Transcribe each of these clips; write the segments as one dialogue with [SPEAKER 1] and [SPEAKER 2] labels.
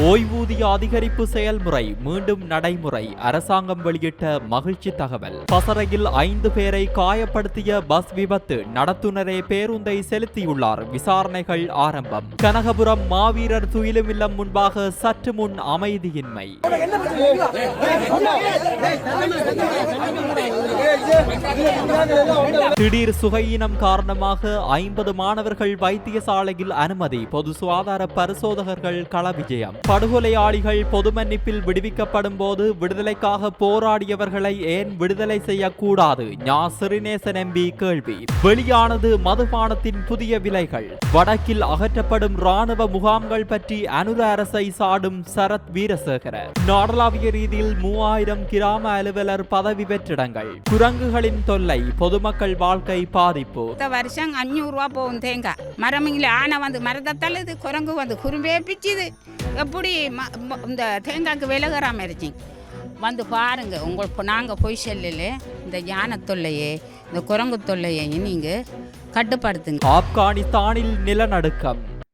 [SPEAKER 1] ஓய்வூதிய அதிகரிப்பு செயல்முறை மீண்டும் நடைமுறை அரசாங்கம் வெளியிட்ட மகிழ்ச்சி தகவல். பசறையில் ஐந்து பேரை காயப்படுத்திய பஸ் விபத்து நடத்துனரே பேருந்தை செலுத்தியுள்ளார் விசாரணைகள் ஆரம்பம். கனகபுரம் மாவீரர் துயிலுமில்லம் முன்பாக சற்று முன் அமைதியின்மை. திடீர் சுகையினம் காரணமாக ஐம்பது மாணவர்கள் வைத்தியசாலையில் அனுமதி பொது சுகாதார பரிசோதகர்கள் கள விஜயம். படுகொலையாளிகள் பொது மன்னிப்பில் விடுவிக்கப்படும் போது விடுதலைக்காக போராடியவர்களை ஏன் விடுதலை செய்யக்கூடாது? ஞா சிறிநேசன் எம்பி கேள்வி. வெளியானது மதுபானத்தின் புதிய விலைகள். வடக்கில் அகற்றப்படும் ராணுவ முகாம்கள் பற்றி அனுர அரசை சாடும் சரத் வீரசேகர. நாடளாவிய ரீதியில் மூவாயிரம் கிராம அலுவலர் பதவி பெற்றிடங்கள். குரங்குகளின் தொல்லை பொதுமக்கள் வாழ்க்கை பாதிப்பு.
[SPEAKER 2] வருஷம் அஞ்சூறு ரூபா போகும் தேங்காய். மரம் ஆனை வந்து மரத்தை தள்ளுது குரங்கு வந்து குறும்பே பிச்சுது. இப்படி ம- இந்த தேங்காய்க்கு விலகிறாம இருச்சிங்க வந்து பாருங்க உங்களுக்கு நாங்கள் போய் செல்லல இந்த யானை தொல்லையே இந்த குரங்கு தொல்லையை நீங்கள் கட்டுப்படுத்துங்க.
[SPEAKER 1] ஆப்கானிஸ்தானில் நிலநடுக்கம்.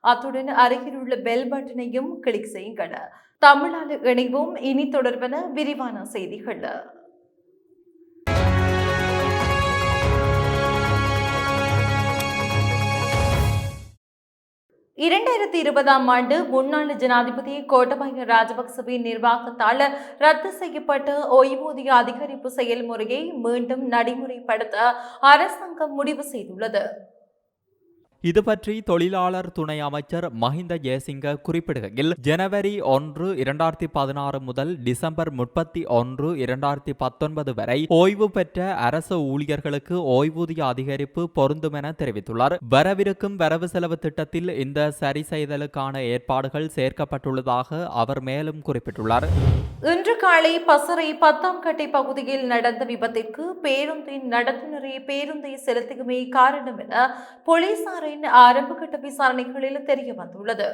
[SPEAKER 3] அத்துடன் அருகிலுள்ள பெல் பட்டனையும் கிளிக் செய்யுங்கள். தமிழால் இணைவோம். இனி தொடர்பான விரிவான செய்திகள். இரண்டாயிரத்தி இருபதாம் ஆண்டு முன்னாள் ஜனாதிபதி கோட்டபாய ராஜபக்சவின் நிர்வாகத்தால் ரத்து செய்யப்பட்ட ஓய்வூதிய அதிகரிப்பு செயல்முறையை மீண்டும் நடைமுறைப்படுத்த அரசாங்கம் முடிவு செய்துள்ளது.
[SPEAKER 1] இது பற்றி தொழிலாளர் துணை அமைச்சர் மஹிந்த ஜெயசிங்க குறிப்பிடுகையில் ஜனவரி ஒன்று இரண்டாயிரத்தி பதினாறு முதல் டிசம்பர் முப்பத்தி ஒன்று இரண்டாயிரத்தி பத்தொன்பது வரை ஓய்வு பெற்ற அரசு ஊழியர்களுக்கு ஓய்வூதிய அதிகரிப்பு பொருந்தும் என தெரிவித்துள்ளார். வரவிருக்கும் வரவு செலவு திட்டத்தில் இந்த சரி செய்தலுக்கான ஏற்பாடுகள் சேர்க்கப்பட்டுள்ளதாக அவர் மேலும் குறிப்பிட்டுள்ளார்.
[SPEAKER 3] இன்று காலை பசறை பத்தாம் கட்டை பகுதியில் நடந்த விபத்திற்கு பேருந்தின் நடத்துனரே பேருந்தை செலுத்துகமே காரணம் என போலீசாரின் ஆரம்பகட்ட விசாரணைகளில் தெரிய வந்துள்ளது.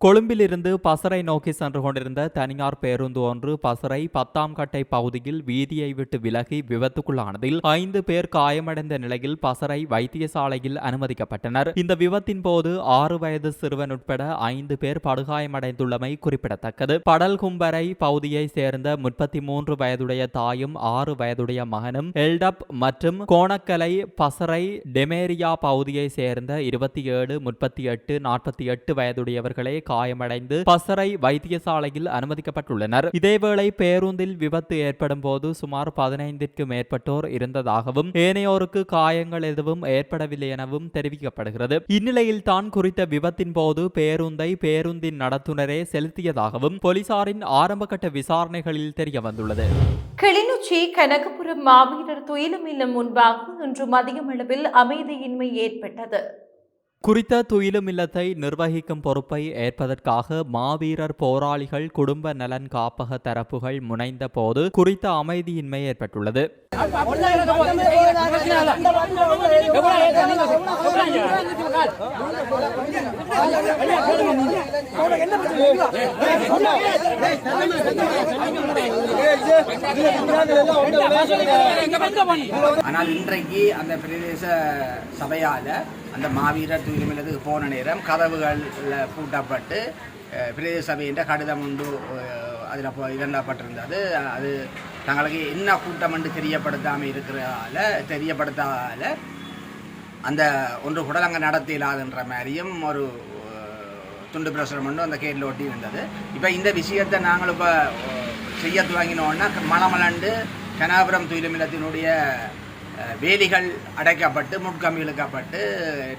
[SPEAKER 1] கொழும்பிலிருந்து பசரை நோக்கி சென்று கொண்டிருந்த தனியார் பேருந்து ஒன்று பசரை பத்தாம் கட்டை பகுதியில் வீதியை விட்டு விலகி விபத்துக்குள்ளானதில் ஐந்து பேர் காயமடைந்த நிலையில் பசரை வைத்தியசாலையில் அனுமதிக்கப்பட்டனர். இந்த விபத்தின் போது ஆறு வயது சிறுவன் உட்பட ஐந்து பேர் படுகாயமடைந்துள்ளமை குறிப்பிடத்தக்கது. படல்கும்பரை பகுதியை சேர்ந்த முப்பத்தி மூன்று வயதுடைய தாயும் ஆறு வயதுடைய மகனும் எல்டப் மற்றும் கோணக்கலை பசரை டெமேரியா பகுதியை சேர்ந்த இருபத்தி ஏழு முப்பத்தி எட்டு நாற்பத்தி எட்டு வயதுடையவர்களே காயமடைந்து பசறை வைத்தியசாலையில் அனுமதிக்கப்பட்டுள்ளனர். இதேவேளை பேருந்தில் விபத்து ஏற்படும் போது சுமார் பதினைந்திற்கு மேற்பட்டோர் இருந்ததாகவும் ஏனையோருக்கு காயங்கள் எதுவும் ஏற்படவில்லை எனவும் தெரிவிக்கப்படுகிறது. இந்நிலையில் தான் குறித்த விபத்தின் போது பேருந்தை பேருந்தின் நடத்துனரே செலுத்தியதாகவும் போலீசாரின் ஆரம்பகட்ட விசாரணைகளில் தெரிய வந்துள்ளது
[SPEAKER 3] கிளிநொச்சி கனகபுரம் மாவீரர் துயிலும் முன்பாக இன்று மதியம் அளவில் அமைதியின்மை ஏற்பட்டது.
[SPEAKER 1] குறித்த துயிலும் இல்லத்தை நிர்வகிக்கும் பொறுப்பை ஏற்பதற்காக மாவீரர் போராளிகள் குடும்ப நலன் காப்பக தரப்புகள் முனைந்த போது குறித்த அமைதியின்மை ஏற்பட்டுள்ளது
[SPEAKER 4] ஆனால் இன்றைக்கு அந்த பிரதேச சபையால அந்த மாவீரர் தூய்மையிலதுக்கு போன நேரம் கதவுகள் பூட்டப்பட்டு பிரதேச சபையின் கடிதம் உண்டு அதில் இதண்டப்பட்டிருந்தது அது தங்களுக்கு என்ன கூட்டம் என்று தெரியப்படுத்தாமல் இருக்கிறதால தெரியப்படுத்தால அந்த ஒன்று கூட அங்கே நடத்த இல்லாதுன்ற மாதிரியும் ஒரு துண்டு பிரசுரம் ஒன்று அந்த கேட்டில் ஒட்டி இருந்தது. இப்போ இந்த விஷயத்தை நாங்கள் இப்போ செய்ய துவங்கினோன்னா மலமலண்டு கனாபுரம் துயிலுமில்லத்தினுடைய வேலிகள் அடைக்கப்பட்டு முட்கம்பி இழுக்கப்பட்டு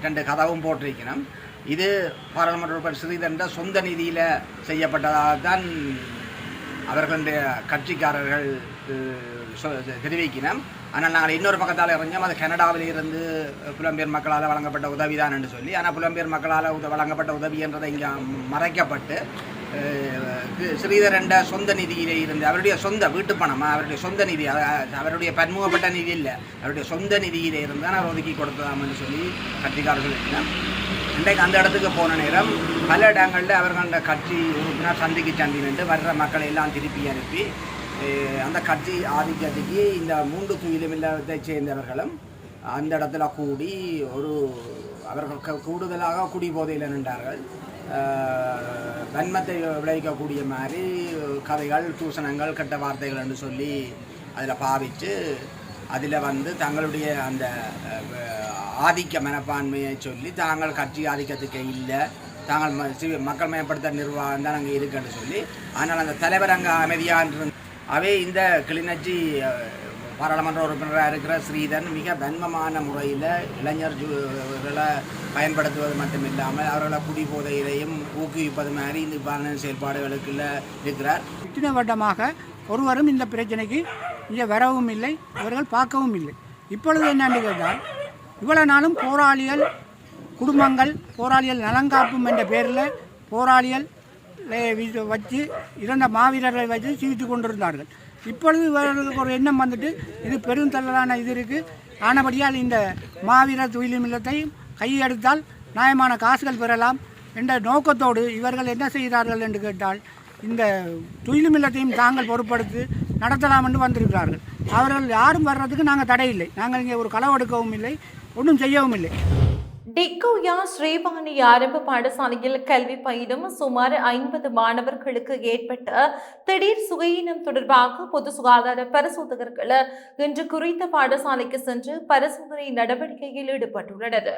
[SPEAKER 4] ரெண்டு கதவும் போட்டிருக்கணும். இது பாராளுமன்ற உறுப்பினர் ஸ்ரீதரன் சொந்த நிதியில் செய்யப்பட்டதாகத்தான் அவர்களுடைய கட்சிக்காரர்கள் சொ- தெரிவிக்கணும். ஆனால் நாங்கள் இன்னொரு பக்கத்தால் இறஞ்சோம் அது கனடாவில் இருந்து புலம்பெயர் மக்களால் வழங்கப்பட்ட உதவி தான் என்று சொல்லி ஆனால் புலம்பெயர் மக்களால் உத வழங்கப்பட்ட உதவி என்றதை இங்கே மறைக்கப்பட்டு ஸ்ரீதரண்ட சொந்த நிதியிலே இருந்து அவருடைய சொந்த வீட்டு பணமாக அவருடைய சொந்த நிதி அவருடைய பன்முகப்பட்ட நிதி இல்லை. அவருடைய சொந்த நிதியில் இருந்து தான் அவர் ஒதுக்கி கொடுத்ததாம்னு சொல்லி கட்சிக்காரர்கள் இருக்கிறார் இன்றைக்கு அந்த இடத்துக்கு போன நேரம் பல இடங்களில் அவர்களோட கட்சி உறுப்பினர் சந்திக்கு சந்தி நின்று வர்ற மக்களை எல்லாம் திருப்பி அனுப்பி அந்த கட்சி ஆதிக்கத்துக்கு இந்த மூன்று துயிலும் இல்லத்தை சேர்ந்தவர்களும் அந்த இடத்துல கூடி ஒரு அவர்கள் கூடுதலாக குடி போதையில் நின்றார்கள். வன்மத்தை விளைவிக்கக்கூடிய மாதிரி கதைகள் தூசணங்கள் கெட்ட வார்த்தைகள் என்று சொல்லி அதில் பாவித்து அதில் வந்து தங்களுடைய அந்த ஆதிக்க மனப்பான்மையை சொல்லி தாங்கள் கட்சி ஆதிக்கத்துக்கு இல்லை தாங்கள் ம- சி- மக்கள் மேம்படுத்த நிர்வாகம் தான் அங்கே இருக்குன்னு சொல்லி ஆனால் அந்த தலைவர் அங்கே அமைதியாக அவே இந்த கிளிநொச்சி பாராளுமன்ற உறுப்பினராக இருக்கிற ஸ்ரீதன் மிக தன்மமான முறையில் இளைஞர் பயன்படுத்துவது மட்டும் இல்லாமல் அவர்களை குடி போதையிலையும் ஊக்குவிப்பது மாதிரி இந்த பாலன செயல்பாடுகளுக்குள்ள இருக்கிறார்.
[SPEAKER 5] இத்தனை ஒருவரும் இந்த பிரச்சனைக்கு இங்கே வரவும் இல்லை அவர்கள் பார்க்கவும் இல்லை. இப்பொழுது என்னன்னு கேட்டால் இவ்வளவு நாளும் போராளிகள் குடும்பங்கள் போராளிகள் நலங்காப்பும் என்ற பேரில் போராளிகள் வச்சு இறந்த மாவீரர்களை வச்சு சிகித்து கொண்டிருந்தார்கள். இப்பொழுது இவர்களுக்கு ஒரு எண்ணம் வந்துட்டு இது பெருந்தள்ளலான இது இருக்குது ஆனபடியால் இந்த மாவீரர் துயிலும் இல்லத்தை கையெடுத்தால் நியாயமான காசுகள் பெறலாம் என்ற நோக்கத்தோடு இவர்கள் என்ன செய்கிறார்கள் என்று கேட்டால் இந்த துயிலும் இல்லத்தையும் தாங்கள் பொறுப்படுத்தி நடத்தலாம் என்று வந்திருக்கிறார்கள். அவர்கள் யாரும் வர்றதுக்கு நாங்கள் தடையில்லை. நாங்கள் இங்கே ஒரு களவெடுக்கவும் இல்லை ஒன்றும் செய்யவும் இல்லை.
[SPEAKER 3] டிக்கோயா ஸ்ரீவாணி ஆரம்ப பாடசாலையில் கல்வி பயிலும் சுமார் ஐம்பது மாணவர்களுக்கு ஏற்பட்ட திடீர் சுகையினம் தொடர்பாக பொது சுகாதார பரிசோதகர்கள் இன்று குறித்த பாடசாலைக்கு சென்று பரிசோதனை நடவடிக்கையில் ஈடுபட்டுள்ளனர்.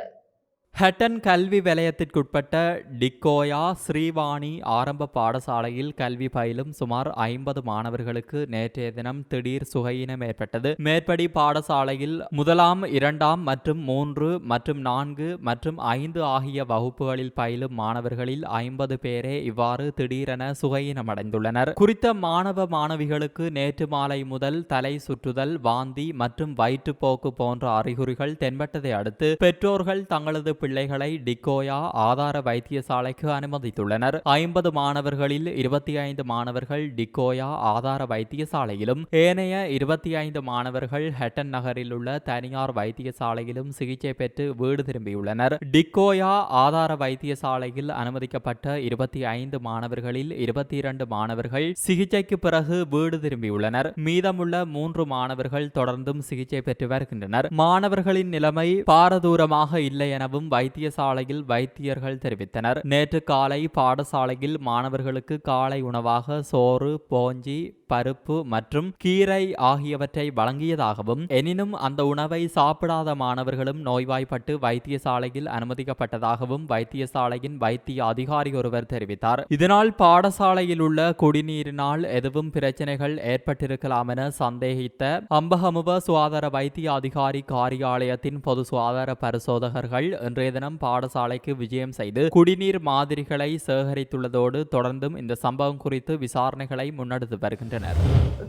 [SPEAKER 1] ஹட்டன் கல்வி வலயத்திற்குட்பட்ட டிக்கோயா ஸ்ரீவாணி ஆரம்ப பாடசாலையில் கல்வி பயிலும் சுமார் ஐம்பது மாணவர்களுக்கு நேற்றைய தினம் திடீர் சுகையினம் ஏற்பட்டது. மேற்படி பாடசாலையில் முதலாம் இரண்டாம் மற்றும் மூன்று மற்றும் நான்கு மற்றும் ஐந்து ஆகிய வகுப்புகளில் பயிலும் மாணவர்களில் ஐம்பது பேரே இவ்வாறு திடீரென சுகையினமடைந்துள்ளனர். குறித்த மாணவ மாணவிகளுக்கு நேற்று மாலை முதல் தலை சுற்றுதல் வாந்தி மற்றும் வயிற்றுப்போக்கு போன்ற அறிகுறிகள் தென்பட்டதை அடுத்து பெற்றோர்கள் தங்களது பிள்ளைகளை டிக்கோயா ஆதார வைத்தியசாலைக்கு அனுமதித்துள்ளனர். ஐம்பது மாணவர்களில் இருபத்தி ஐந்து மாணவர்கள் டிக்கோயா ஆதார வைத்தியசாலையிலும் ஏனைய இருபத்தி ஐந்து மாணவர்கள் ஹெட்டன் நகரில் உள்ள தனியார் வைத்தியசாலையிலும் சிகிச்சை பெற்று வீடு திரும்பியுள்ளனர். டிக்கோயா ஆதார வைத்தியசாலையில் அனுமதிக்கப்பட்ட இருபத்தி ஐந்து மாணவர்களில் இருபத்தி இரண்டு மாணவர்கள் சிகிச்சைக்கு பிறகு வீடு திரும்பியுள்ளனர். மீதமுள்ள மூன்று மாணவர்கள் தொடர்ந்தும் சிகிச்சை பெற்று வருகின்றனர். மாணவர்களின் நிலைமை பாரதூரமாக இல்லை எனவும் வைத்தியசாலையில் வைத்தியர்கள் தெரிவித்தனர். நேற்று காலை பாடசாலையில் மாணவர்களுக்கு காலை உணவாக சோறு போஞ்சி பருப்பு மற்றும் கீரை ஆகியவற்றை வழங்கியதாகவும் எனினும் அந்த உணவை சாப்பிடாத மாணவர்களும் நோய்வாய்ப்பட்டு வைத்தியசாலையில் அனுமதிக்கப்பட்டதாகவும் வைத்தியசாலையின் வைத்திய அதிகாரி ஒருவர் தெரிவித்தார். இதனால் பாடசாலையில் உள்ள குடிநீரினால் எதுவும் பிரச்சனைகள் ஏற்பட்டிருக்கலாம் என சந்தேகித்த அம்பகமுவ சுகாதார வைத்திய அதிகாரி காரியாலயத்தின் பொது சுகாதார பரிசோதகர்கள் இன்றைய தினம் பாடசாலைக்கு விஜயம் செய்து குடிநீர் மாதிரிகளை சேகரித்துள்ளதோடு தொடர்ந்தும் இந்த சம்பவம் குறித்து விசாரணைகளை முன்னெடுத்து வருகின்றனர்.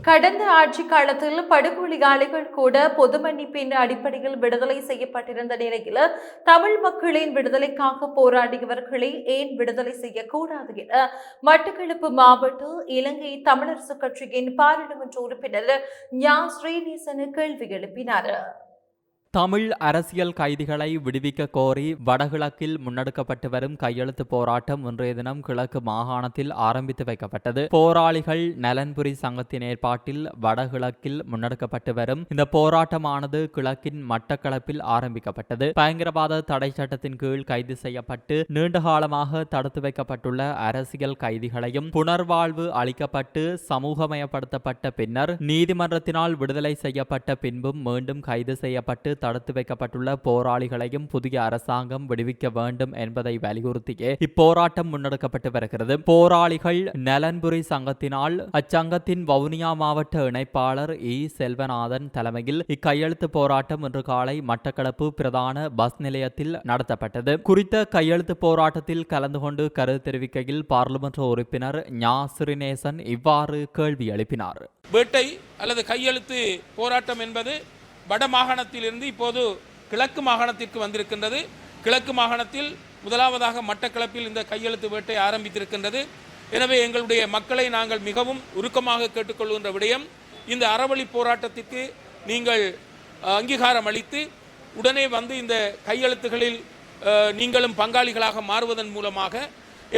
[SPEAKER 3] கடந்த ஆட்சி காலத்தில் படுகொலியாளிகள் கூட பொது மன்னிப்பின் அடிப்படையில் விடுதலை செய்யப்பட்டிருந்த நிலையில் தமிழ் மக்களின் விடுதலைக்காக போராடியவர்களை ஏன் விடுதலை செய்யக்கூடாது என மட்டக்களப்பு மாவட்ட இலங்கை தமிழரசு கட்சியின் பாராளுமன்ற உறுப்பினர் ஞா. ஸ்ரீநேசனு கேள்வி எழுப்பினார்.
[SPEAKER 1] தமிழ் அரசியல் கைதிகளை விடுவிக்க கோரி வடகிழக்கில் முன்னெடுக்கப்பட்டு வரும் கையெழுத்து போராட்டம் இன்றைய தினம் கிழக்கு மாகாணத்தில் ஆரம்பித்து வைக்கப்பட்டது. போராளிகள் நலன்புரி சங்கத்தின் ஏற்பாட்டில் வடகிழக்கில் முன்னெடுக்கப்பட்டு வரும் இந்த போராட்டமானது கிழக்கின் மட்டக்களப்பில் ஆரம்பிக்கப்பட்டது. பயங்கரவாத தடை சட்டத்தின் கீழ் கைது செய்யப்பட்டு நீண்ட காலமாக தடுத்து வைக்கப்பட்டுள்ள அரசியல் கைதிகளையும் புனர்வாழ்வு அளிக்கப்பட்டு சமூகமயப்படுத்தப்பட்ட பின்னர் நீதிமன்றத்தினால் விடுதலை செய்யப்பட்ட பின்பும் மீண்டும் கைது செய்யப்பட்டு தடுத்து வைக்கப்பட்டுள்ள போராளிகளையும் புதிய அரசாங்கம் விடுவிக்க வேண்டும் என்பதை வலியுறுத்தியே இப்போராட்டம் முன்னெடுக்கப்பட்டு வருகிறது. போராளிகள் நலன்புரி சங்கத்தினால் அச்சங்கத்தின் வவுனியா மாவட்ட இணைப்பாளர் இ. செல்வநாதன் தலைமையில் இக்கையெழுத்து போராட்டம் இன்று காலை மட்டக்களப்பு பிரதான பஸ் நிலையத்தில் நடத்தப்பட்டது. குறித்த கையெழுத்து போராட்டத்தில் கலந்து கொண்டு கருத்து தெரிவிக்கையில் பாராளுமன்ற உறுப்பினர் ஞா. சிறிநேசன் இவ்வாறு கேள்வி எழுப்பினார்.
[SPEAKER 6] வேட்டை அல்லது கையெழுத்து போராட்டம் என்பது வட மாகாணத்திலிருந்து இப்போது கிழக்கு மாகாணத்திற்கு வந்திருக்கின்றது. கிழக்கு மாகாணத்தில் முதலாவதாக மட்டக்களப்பில் இந்த கையெழுத்து வேட்டை ஆரம்பித்திருக்கின்றது. எனவே எங்களுடைய மக்களை நாங்கள் மிகவும் உருக்கமாக கேட்டுக்கொள்கின்ற விடயம் இந்த அறவழி போராட்டத்திற்கு நீங்கள் அங்கீகாரம் அளித்து உடனே வந்து இந்த கையெழுத்துகளில் நீங்களும் பங்காளிகளாக மாறுவதன் மூலமாக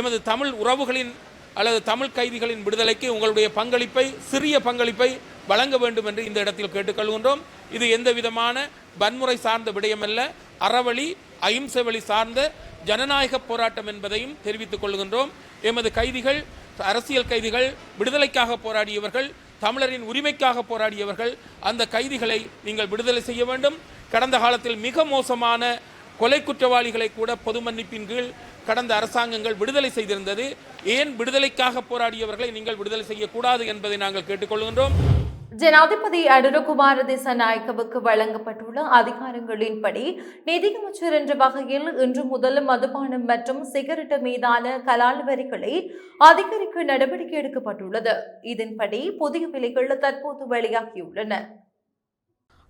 [SPEAKER 6] எமது தமிழ் உறவுகளின் அல்லது தமிழ் கைதிகளின் விடுதலைக்கு உங்களுடைய பங்களிப்பை சிறிய பங்களிப்பை வழங்க வேண்டும் என்று இந்த இடத்தில் கேட்டுக்கொள்கின்றோம் இது எந்த விதமான வன்முறை சார்ந்த விடயமல்ல. அறவழி அகிம்சை வழி சார்ந்த ஜனநாயக போராட்டம் என்பதையும் தெரிவித்துக் கொள்கின்றோம். எமது கைதிகள் அரசியல் கைதிகள் விடுதலைக்காக போராடியவர்கள் தமிழரின் உரிமைக்காக போராடியவர்கள் அந்த கைதிகளை நீங்கள் விடுதலை செய்ய வேண்டும். கடந்த காலத்தில் மிக மோசமான கொலை குற்றவாளிகளை கூட பொது மன்னிப்பின் கீழ் கடந்த அரசாங்கங்கள் விடுதலை செய்திருந்தது. ஏன் விடுதலைக்காக போராடியவர்களை நீங்கள் விடுதலை செய்யக்கூடாது என்பதை நாங்கள் கேட்டுக்கொள்கின்றோம்
[SPEAKER 3] ஜனாதிபதி அனுரகுமார திசநாயக்கவுக்கு வழங்கப்பட்டுள்ள அதிகாரங்களின்படி நிதியமைச்சர் என்ற வகையில் இன்று முதல் மதுபானம் மற்றும் சிகரெட் மீதான கலால் வரிகளை அதிகரிக்க நடவடிக்கை எடுக்கப்பட்டுள்ளது. இதன்படி புதிய விலைகள் தற்போது வெளியாகியுள்ளன.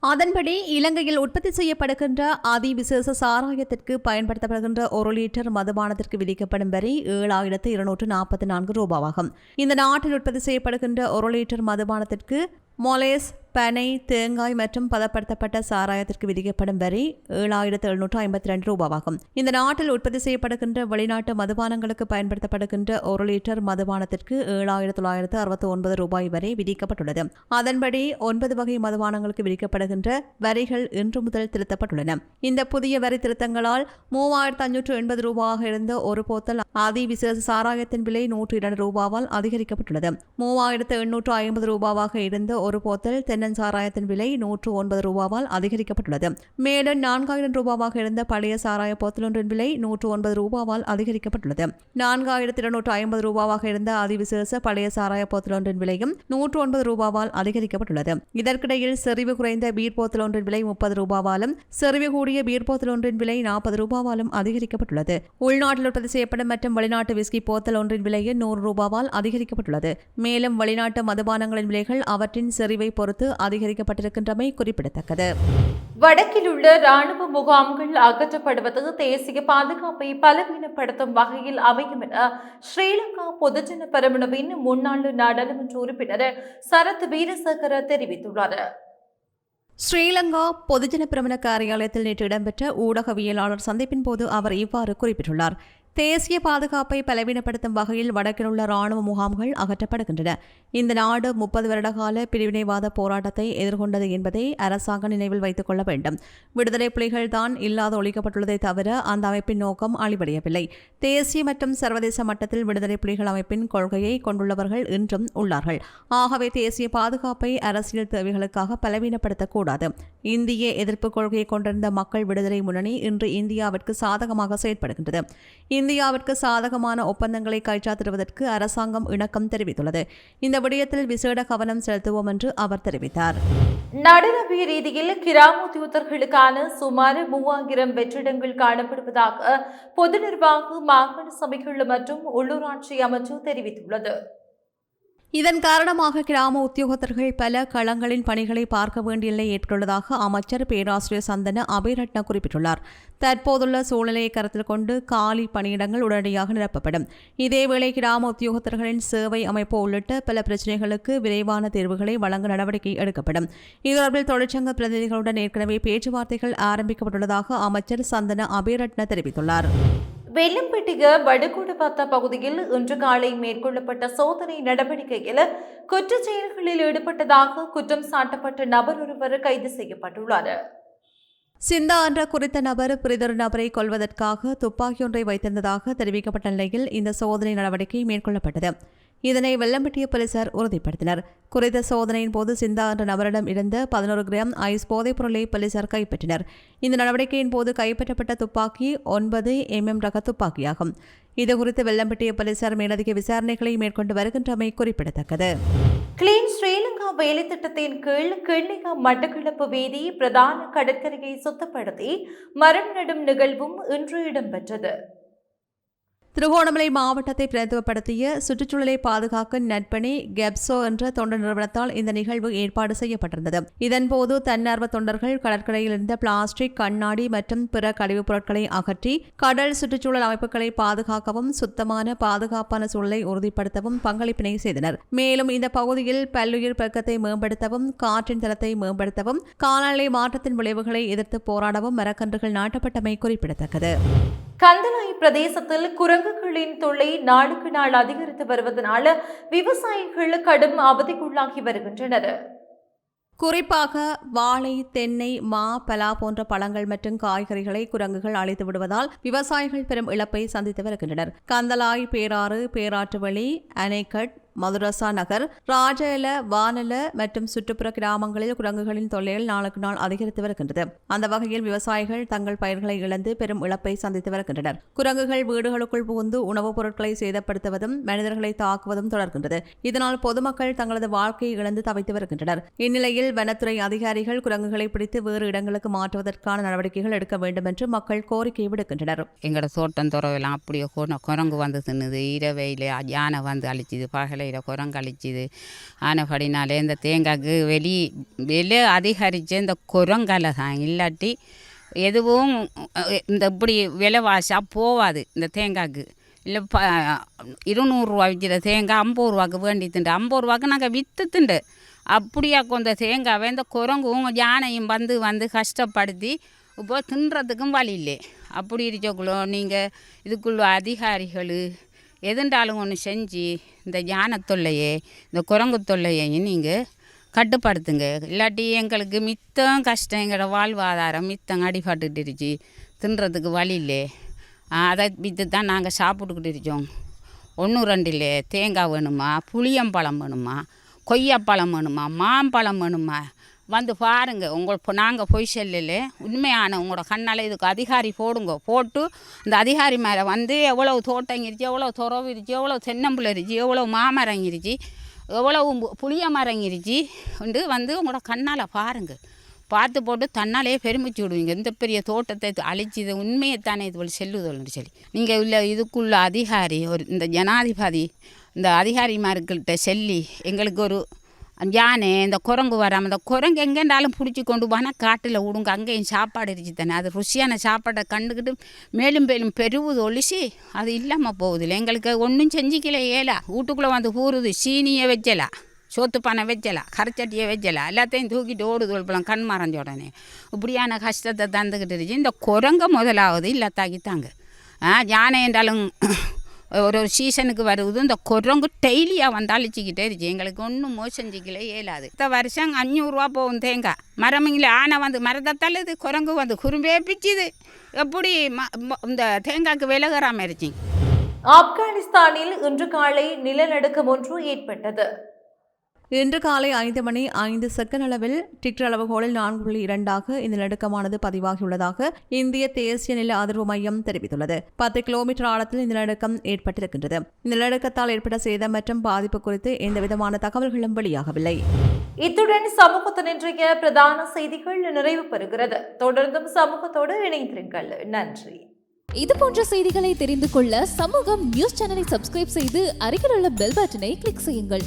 [SPEAKER 7] அதன்படி இலங்கையில் உற்பத்தி செய்யப்படுகின்ற அதிவிசேஷ சாராயத்திற்கு பயன்படுத்தப்படுகின்ற ஒரு லிட்டர் மதுபானத்திற்கு விதிக்கப்படும் வரி ஏழாயிரத்து இருநூற்று நாற்பத்தி நான்கு ரூபாவாகும். இந்த நாட்டில் உற்பத்தி செய்யப்படுகின்ற ஒரு லிட்டர் மதுபானத்திற்கு मॉलेस பனை தேங்காய் மற்றும் பதப்படுத்தப்பட்ட சாராயத்திற்கு விதிக்கப்படும் வரி ஏழாயிரத்து எழுநூற்று ஐம்பத்தி ரெண்டு ரூபாவாகும். இந்த நாட்டில் உற்பத்தி செய்யப்படுகின்ற வெளிநாட்டு மதுபானங்களுக்கு பயன்படுத்தப்படுகின்ற ஒரு லிட்டர் மதுபானத்திற்கு ஏழாயிரத்து தொள்ளாயிரத்து அறுபத்தி ஒன்பது ரூபாய் வரை விதிக்கப்பட்டுள்ளது. அதன்படி ஒன்பது வகை மதுபானங்களுக்கு விதிக்கப்படுகின்ற வரிகள் இன்று முதல் திருத்தப்பட்டுள்ளன. இந்த புதிய வரி திருத்தங்களால் மூவாயிரத்து அஞ்சூற்று எண்பது ரூபாயாக இருந்த ஒரு போத்தல் அதி விசேஷ சாராயத்தின் விலை நூற்று இரண்டு ரூபாவால் அதிகரிக்கப்பட்டுள்ளது. மூவாயிரத்து எண்ணூற்று ஐம்பது ரூபாவாக இருந்த ஒரு போத்தல் தென்னன் சாராயத்தின் விலை நூற்று ஒன்பது ரூபாவால் அதிகரிக்கப்பட்டுள்ளது. மேலும் நான்காயிரம் ரூபாவாக இருந்த பழைய சாராய போத்தல் விலை நூற்று ஒன்பது ரூபாவால் அதிகரிக்கப்பட்டுள்ளது. நான்காயிரத்தி இருநூற்று ஐம்பது ரூபாவாக இருந்த அதிவிசேஷ பழைய சாராய போத்தலொன்றின் விலையும் நூற்று ஒன்பது ரூபாவால் அதிகரிக்கப்பட்டுள்ளது. இதற்கிடையில் செறிவு குறைந்த பீர் போத்தலொன்றின் விலை முப்பது ரூபாவாலும் செறிவு கூடிய பீர் போத்தலொன்றின் விலை நாற்பது ரூபாவாலும் அதிகரிக்கப்பட்டுள்ளது. உள்நாட்டில் உற்பத்தி செய்யப்படும் மற்றும் வெளிநாட்டு விஸ்கி போத்தல் ஒன்றின் விலையை நூறு ரூபாவால் அதிகரிக்கப்பட்டுள்ளது. மேலும் வெளிநாட்டு மதுபானங்களின் விலைகள் அவற்றின் செறிவை பொறுத்து அதிகரிக்கப்பட்டிருக்கின்றமை குறிப்பிடத்தக்கது.
[SPEAKER 3] வடக்கில் உள்ள ராணுவ முகாம்கள் அகற்றப்படுவது தேசிய பாதுகாப்பை பலவீனப்படுத்தும் வகையில் அமையும் என ஸ்ரீலங்கா பொதுஜன பெரமுனவின் முன்னாள் நாடாளுமன்ற உறுப்பினர் சரத் வீரசேகர தெரிவித்துள்ளார்.
[SPEAKER 7] ஸ்ரீலங்கா பொதுஜன பிரமண காரியாலயத்தில் நேற்று இடம்பெற்ற ஊடகவியலாளர் சந்திப்பின் போது அவர் இவ்வாறு குறிப்பிட்டுள்ளார். தேசிய பாதுகாப்பை பலவீனப்படுத்தும் வகையில் வடக்கில் உள்ள ராணுவ முகாம்கள் அகற்றப்படுகின்றன. இந்த நாடு முப்பது வருடகால பிரிவினைவாத போராட்டத்தை எதிர்கொண்டது என்பதை அரசாங்கம் நினைவில் வைத்துக் கொள்ள வேண்டும். விடுதலை புலிகள் தான் இல்லாத ஒழிக்கப்பட்டுள்ளதை தவிர அந்த அமைப்பின் நோக்கம் அழிவடையவில்லை. தேசிய மற்றும் சர்வதேச மட்டத்தில் விடுதலை புலிகள் அமைப்பின் கொள்கையை கொண்டுள்ளவர்கள் இன்றும் உள்ளார்கள். ஆகவே தேசிய பாதுகாப்பை அரசியல் தேவைகளுக்காக பலவீனப்படுத்தக்கூடாது. இந்திய எதிர்ப்பு கொள்கையை கொண்டிருந்த மக்கள் விடுதலை முன்னணி இன்று இந்தியாவிற்கு சாதகமாக செயல்படுகின்றது இந்தியாவிற்கு சாதகமான ஒப்பந்தங்களை கைச்சாத்திடுவதற்கு அரசாங்கம் இணக்கம் தெரிவித்துள்ளது. இந்த விடயத்தில் விசேட கவனம் செலுத்துவோம் என்று அவர் தெரிவித்தார்.
[SPEAKER 3] நடுரவிய ரீதியில் கிராமோத்தியோகர்களுக்கான சுமார் மூவாயிரம் வெற்றிடங்கள் காணப்படுவதாக பொது நிர்வாக மாகாண சபைகள் மற்றும் உள்ளூராட்சி அமைச்சு தெரிவித்துள்ளது.
[SPEAKER 7] இதன் காரணமாக கிராம உத்தியோகத்தர்கள் பல களங்களின் பணிகளை பார்க்க வேண்டிய நிலை ஏற்பட்டுள்ளதாக அமைச்சர் பேராசிரியர் சந்தன அபயரட்ன குறிப்பிட்டுள்ளார். தற்போதுள்ள சூழ்நிலையை கருத்தில் கொண்டு காலி பணியிடங்கள் உடனடியாக நிரப்பப்படும். இதேவேளை கிராம உத்தியோகத்தர்களின் சேவை அமைப்பு உள்ளிட்ட பல பிரச்சினைகளுக்கு விரைவான தீர்வுகளை வழங்க நடவடிக்கை எடுக்கப்படும். இது தொடர்பில் தொழிற்சங்க பிரதிநிதிகளுடன் ஏற்கனவே பேச்சுவார்த்தைகள் ஆரம்பிக்கப்பட்டுள்ளதாக அமைச்சர் சந்தன அபயரட்ன தெரிவித்துள்ளார்.
[SPEAKER 3] வெள்ளம்பட்டிக வடுகூடுபாத்தா பகுதியில் இன்று காலை மேற்கொள்ளப்பட்ட சோதனை நடவடிக்கையில் குற்றச் செயல்களில் ஈடுபட்டதாக குற்றம் சாட்டப்பட்ட நபர் ஒருவர் கைது செய்யப்பட்டுள்ளார்.
[SPEAKER 7] சிந்தா என்ற குறித்த நபர் பிரிதொரு நபரை கொல்வதற்காக துப்பாக்கி ஒன்றை வைத்திருந்ததாக தெரிவிக்கப்பட்ட நிலையில் இந்த சோதனை நடவடிக்கை மேற்கொள்ளப்பட்டது. இதனை வெள்ளம்பட்டிய போலீசார் உறுதிப்படுத்தினர். குறித்த சோதனையின் போது சிந்தா என்ற நபரிடம் இருந்த பதினோரு கிராம் ஐஸ் போதைப் பொருளை போலீசார் கைப்பற்றினர். இந்த நடவடிக்கையின் போது கைப்பற்றப்பட்ட துப்பாக்கி ஒன்பது எம்எம் ரக துப்பாக்கியாகும். இதுகுறித்து வெள்ளம்பட்டிய போலீசார் மேலதிக விசாரணைகளை மேற்கொண்டு வருகின்றமை குறிப்பிடத்தக்கது.
[SPEAKER 3] கிளீன் ஸ்ரீலங்கா வேலை திட்டத்தின் கீழ் கிண்ணிகா மட்டக்களப்பு வீதி பிரதான கடற்கரையை சுத்தப்படுத்தி மரம் நடும் நிகழ்வும் இன்று இடம்பெற்றது.
[SPEAKER 7] திருகோணமலை மாவட்டத்தை பிரதிநிதித்துவப்படுத்திய சுற்றுச்சூழலை பாதுகாக்க நட்பணி கெப்சோ என்ற தொண்டு நிறுவனத்தால் இந்த நிகழ்வு ஏற்பாடு செய்யப்பட்டிருந்தது. இதன்போது தன்னார்வ தொண்டர்கள் கடற்கரையில் இருந்த பிளாஸ்டிக் கண்ணாடி மற்றும் பிற கழிவுப் பொருட்களை அகற்றி கடல் சுற்றுச்சூழல் அமைப்புகளை பாதுகாக்கவும் சுத்தமான பாதுகாப்பான சூழலை உறுதிப்படுத்தவும் பங்களிப்பினை செய்தனர். மேலும் இந்த பகுதியில் பல்லுயிர் பெருக்கத்தை மேம்படுத்தவும் காற்றின் தரத்தை மேம்படுத்தவும் காலநிலை மாற்றத்தின் விளைவுகளை எதிர்த்து போராடவும் மரக்கன்றுகள் நாட்டப்பட்டமை குறிப்பிடத்தக்கது.
[SPEAKER 3] கந்தளாய் பிரதேசத்தில் குரங்குகளின் தொல்லை நாளுக்கு நாள் அதிகரித்து வருவதனால் விவசாயிகள் கடும் அவதிக்குள்ளாகி வருகின்றனர்.
[SPEAKER 7] குறிப்பாக வாழை தென்னை மா பலா போன்ற பழங்கள் மற்றும் காய்கறிகளை குரங்குகள் அழித்து விடுவதால் விவசாயிகள் பெரும் இழப்பை சந்தித்து வருகின்றனர். கந்தலாய் பேராறு பேராற்றுவழி அணைக்கட் மதுரசா நகர். ராஜல வானல மற்றும் சுற்றுப்புற கிராமங்களில் குரங்குகளின் தொல்லைகள் நாளுக்கு நாள் அதிகரித்து வருகின்றது. அந்த வகையில் விவசாயிகள் தங்கள் பயிர்களை இழந்து பெரும் இழப்பை சந்தித்து வருகின்றனர். குரங்குகள் வீடுகளுக்குள் புகுந்து உணவுப் பொருட்களை சேதப்படுத்துவதும் மனிதர்களை தாக்குவதும் தொடர்கின்றது. இதனால் பொதுமக்கள் தங்களது வாழ்க்கையை இழந்து தவித்து வருகின்றனர். இந்நிலையில் வனத்துறை அதிகாரிகள் குரங்குகளை பிடித்து வேறு இடங்களுக்கு மாற்றுவதற்கான நடவடிக்கைகள் எடுக்க வேண்டும் என்று மக்கள் கோரிக்கை விடுக்கின்றனர்.
[SPEAKER 2] எங்களோட தோட்டம் துறவெல்லாம் அப்படியே குரங்கு வந்து தின்னுது இரவையில் யானை வந்து அழிச்சுது பகலையில் குரங்கு கழிச்சிது. ஆனபடினாலே இந்த தேங்காய்க்கு வெளி வெளியே அதிகரித்து இந்த குரங்கலை தான். இல்லாட்டி எதுவும் இந்த இப்படி விலைவாசா போகாது இந்த தேங்காய்க்கு. இல்லை ப இருநூறுரூவா விற்கிற தேங்காய் ஐம்பது ரூபாக்கு வேண்டி திண்டு ஐம்பது ரூபாக்கு நாங்கள் விற்று திண்டு அப்படியா கொண்ட தேங்காவை இந்த குரங்கும் யானையும் வந்து வந்து கஷ்டப்படுத்தி இப்போ தின்றதுக்கும் வழி இல்லை. அப்படி இருக்கக்குள்ள நீங்கள் இதுக்குள்ள அதிகாரிகள் எதுண்டாலும் ஒன்று செஞ்சு இந்த யானை தொல்லையை இந்த குரங்கு தொல்லையையும் நீங்கள் கட்டுப்படுத்துங்க. இல்லாட்டி எங்களுக்கு மித்தம் கஷ்டம் எங்களோட வாழ்வாதாரம் மித்தம் அடிபட்டுக்கிட்டுருச்சு தின்றதுக்கு வழி இல்லை. அதை விற்று தான் நாங்கள் சாப்பிட்டுக்கிட்டு இருக்கோம். ஒன்று ரெண்டு இல்லை. தேங்காய் வேணுமா? புளியம்பழம் வேணுமா? கொய்யாப்பழம் வேணுமா? மாம்பழம் வேணுமா? வந்து பாருங்க உங்கள் இப்போ நாங்கள் பொய் சொல்லல. உண்மையான உங்களோட கண்ணால் இதுக்கு அதிகாரி போடுங்க. போட்டு இந்த அதிகாரி மேலே வந்து எவ்வளோ தோட்டம் இருச்சு எவ்வளோ துறவு இருச்சு எவ்வளோ தென்னம்புல இருச்சு எவ்வளோ மாமரம் இருச்சு எவ்வளோ புளிய மரம் இருச்சு வந்து வந்து உங்களோட கண்ணால் பாருங்கள் பார்த்து போட்டு தன்னாலே பெருமிச்சு விடுவீங்க. இந்த பெரிய தோட்டத்தை அழிச்சு இது உண்மையைத்தானே இது செல்லுதல்னு சொல்லி. நீங்கள் உள்ள இதுக்குள்ள அதிகாரி ஒரு இந்த ஜனாதிபதி இந்த அதிகாரிமார்கிட்ட சொல்லி எங்களுக்கு ஒரு யானை இந்த குரங்கு வராமல் இந்த குரங்கு எங்கேண்டாலும் பிடிச்சி கொண்டு போனால் காட்டில் விடுங்க அங்கேயும் சாப்பாடு இருந்துச்சு தானே. அது ருசியான சாப்பாடை கண்டுக்கிட்டு மேலும் மேலும் பெருவுது ஒழிச்சு அது இல்லாமல் போகுதில்ல எங்களுக்கு ஒன்றும் செஞ்சிக்கல ஏலா. வீட்டுக்குள்ளே வந்து ஊறுது சீனியை வச்சலாம் சோத்து பானை வச்சலாம் கரைச்சட்டியை வச்சலாம் எல்லாத்தையும் தூக்கிட்டு ஓடுது ஒழுப்பலாம் கண் மறைஞ்ச உடனே. இப்படியான கஷ்டத்தை தந்துக்கிட்டு இருந்துச்சு. இந்த குரங்க முதலாவது இல்லாத்தாக்கித்தாங்க ஆ யானை என்றாலும் ஒரு ஒரு சீசனுக்கு வருவது. இந்த குரங்கு டெய்லியாக வந்தாலிச்சிக்கிட்டே இருந்துச்சு எங்களுக்கு ஒன்றும் மோசஞ்சிக்கல இயலாது. இந்த வருஷம் அஞ்சூறுரூவா போகும் தேங்காய் மரமிங்கில் ஆனை வந்து மரத்தை தள்ளுது குரங்கு வந்து குறும்பே பிச்சுது. எப்படி ம- ம- இந்த தேங்காய்க்கு விலகிறாமல் இருந்துச்சு?
[SPEAKER 3] ஆப்கானிஸ்தானில் இன்று காலை நிலநடுக்கம் ஒன்று ஏற்பட்டது.
[SPEAKER 7] இன்று காலை ஐந்து மணி ஐந்து செகண்ட் அளவில் டிக்டர் அளவுகோலில் நான்கு புள்ளி இரண்டாக இந்த நடுக்கமானது பதிவாகியுள்ளதாக இந்திய தேசிய நில அதிர்வு மையம் தெரிவித்துள்ளது. பத்து கிலோமீட்டர் ஆழத்தில் இந்த நடுக்கம் ஏற்பட்டிருக்கின்றது. இந்த நிலநடுக்கத்தால் ஏற்பட்ட சேதம் மற்றும் பாதிப்பு குறித்து எந்தவிதமான தகவல்களும் வெளியாகவில்லை.
[SPEAKER 3] இத்துடன் சமூகத்தின் இன்றைய பிரதான செய்திகள் நிறைவு பெறுகிறது. தொடர்ந்தும் சமூகத்தோடு இணைந்திருங்கள். நன்றி.
[SPEAKER 8] இது போன்ற செய்திகளை தெரிந்து கொள்ள சமூகம் நியூஸ் சேனலை சப்ஸ்கிரைப் செய்து அருகில் உள்ள பெல் பட்டனை கிளிக் செய்யுங்கள்.